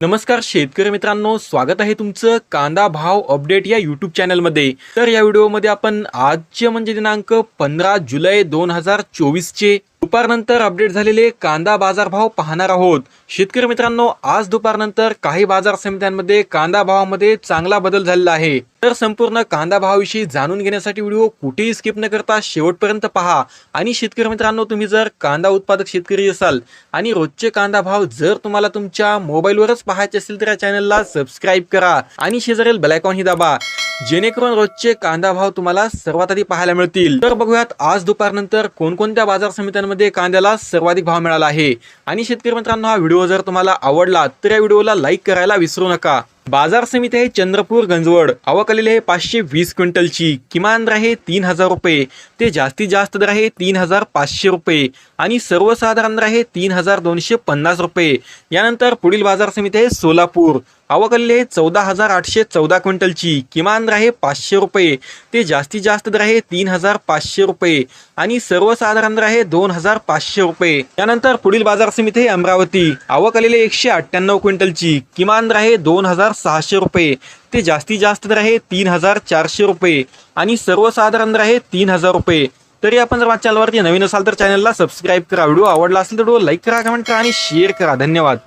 नमस्कार शेतकरी मित्रांनो स्वागत आहे तुमचं कांदा भाव अपडेट या युट्यूब चॅनलमध्ये. तर या व्हिडिओमध्ये आपण आजचे म्हणजे दिनांक पंधरा जुलै दोन हजार चोवीसचे दुपारनंतर अपडेट झालेले कांदा बाजार भाव पाहणार आहोत. शेतकरी मित्रांनो आज दुपारनंतर काही बाजार समित्यांमध्ये कांदा भावामध्ये चांगला बदल झालेला आहे. तर संपूर्ण कांदा भावाविषयी जाणून घेण्यासाठी व्हिडिओ कुठेही स्किप न करता शेवटपर्यंत पहा. आणि शेतकरी मित्रांनो तुम्ही जर कांदा उत्पादक शेतकरी असाल आणि रोजचे कांदा भाव जर तुम्हाला तुमच्या मोबाईलवरच पाहायचे असेल तर या चॅनलला सबस्क्राईब करा. आणि शेजारील बेलायकॉन ही दाबा. जेणेकरून रोजचे कांदा भाव तुम्हाला सर्वात आधी पाहायला मिळतील. तर बघूयात आज दुपारनंतर कोणकोणत्या बाजार समित्यांमध्ये कांद्याला सर्वाधिक भाव मिळाला आहे? आणि शेतकरी मित्रांनो हा व्हिडिओ जर तुम्हाला आवडला तर या व्हिडिओला लाईक करायला विसरू नका. बाजार समिती आहे चंद्रपूर गंजवड. आवक आलेली आहे पाचशे वीस क्विंटलची. किमान दर आहे तीन हजार रुपये. ते जास्तीत जास्त दर आहे तीन हजार पाचशे रुपये. आणि सर्वसाधारण दर आहे तीन हजार दोनशे पन्नास रुपये. यानंतर पुढील बाजार समिती आहे सोलापूर. आवक चौदा हजार आठशे चौदा क्विंटलची किमान दर आहे पाचशे रुपये. ते जास्तीत जास्त दर आहे तीन हजार पाचशे रुपये आणि सर्वसाधारण दर आहे दोन हजार पाचशे रुपये. त्यानंतर पुढील बाजार समिती आहे अमरावती. आवक एकशे अठ्ठ्याण्णव क्विंटलची किमान दर आहे दोन हजार सहाशे रुपये. ते जास्तीत जास्त दर आहे तीन हजार चारशे रुपये आणि सर्वसाधारण दर आहे तीन हजार रुपये. तरी आपण जर माझ्या चॅनलवरती नवीन असाल तर चॅनलला सबस्क्राईब करा. व्हिडिओ आवडला असेल तर व्हिडिओ लाईक करा कमेंट करा आणि शेअर करा. धन्यवाद.